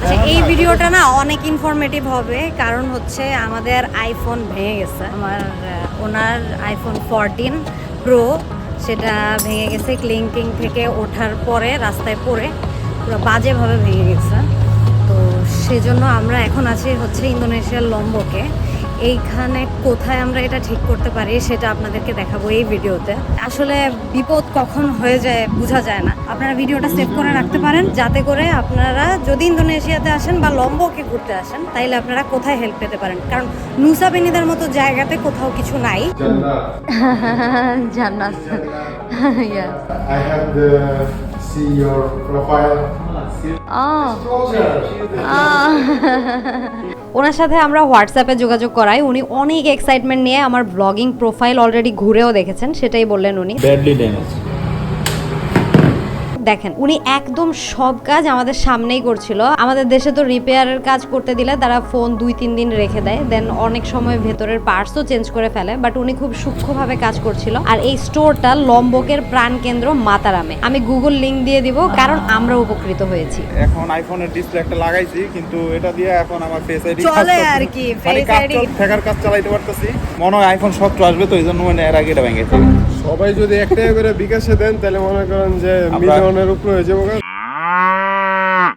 আচ্ছা এই ভিডিওটা না অনেক ইনফরমেটিভ হবে, কারণ হচ্ছে আমাদের আইফোন ভেঙে গেছে। আমার ওনার আইফোন ফোরটিন প্রো সেটা ভেঙে গেছে ক্লিংকিং থেকে ওঠার পরে, রাস্তায় পড়ে, পুরো বাজেভাবে ভেঙে গেছে। তো সেজন্য আমরা এখন আছি হচ্ছে ইন্দোনেশিয়ার লম্বকে। এইখানে কোথায় আমরা এটা ঠিক করতে পারি সেটা আপনাদেরকে দেখাবো এই ভিডিওতে। আসলে বিপদ কখন হয়ে যায় বোঝা যায় না। আপনারা ভিডিওটা সেভ করে রাখতে পারেন যাতে করে আপনারা যদি ইন্দোনেশিয়াতে আসেন বা লম্বকে ঘুরতে আসেন তাইলে আপনারা কোথায় হেল্প পেতে পারেন? কারণ নুসা বেনিদার মতো জায়গাতে কোথাও কিছু নাই। জান্নাত। I have to see your profile. Closer. ওনার সাথে আমরা হোয়াটসঅ্যাপে যোগাযোগ করাই উনি অনেক এক্সাইটমেন্ট নিয়ে আমার ব্লগিং প্রোফাইল অলরেডি ঘুরেও দেখেছেন, সেটাই বললেন উনি. দেখেন উনি একদম সব কাজ আমাদের সামনেই করছিল। আমাদের দেশে তো রিপেয়ারের কাজ করতে দিলে তারা ফোন দুই তিন দিন রেখে দেয়। দেন অনেক সময় ভেতরের পার্টসও চেঞ্জ করে ফেলে বাট উনি খুব সূক্ষ্মভাবে কাজ করছিল। আর এই স্টোরটা লম্বকের প্রাণকেন্দ্র মাতারামে। আমি গুগল লিংক দিয়ে দিব কারণ আমরা উপকৃত হয়েছি। এখন আইফোনের ডিসপ্লে একটা লাগাইছি কিন্তু এটা দিয়ে এখন আমার ফেস আইডি চলে আর কি, Face ID ফেকার কাজ চালাইতে পারতেছি। মনে হয় আইফোন শক্ত আসবে তো এই জন্য মানে এর আগে এটা ভেঙেছে। সবাই যদি একটাই করে বিকাশে দেন তাহলে মনে করেন যে মিলিয়নের উপরে হয়ে যাব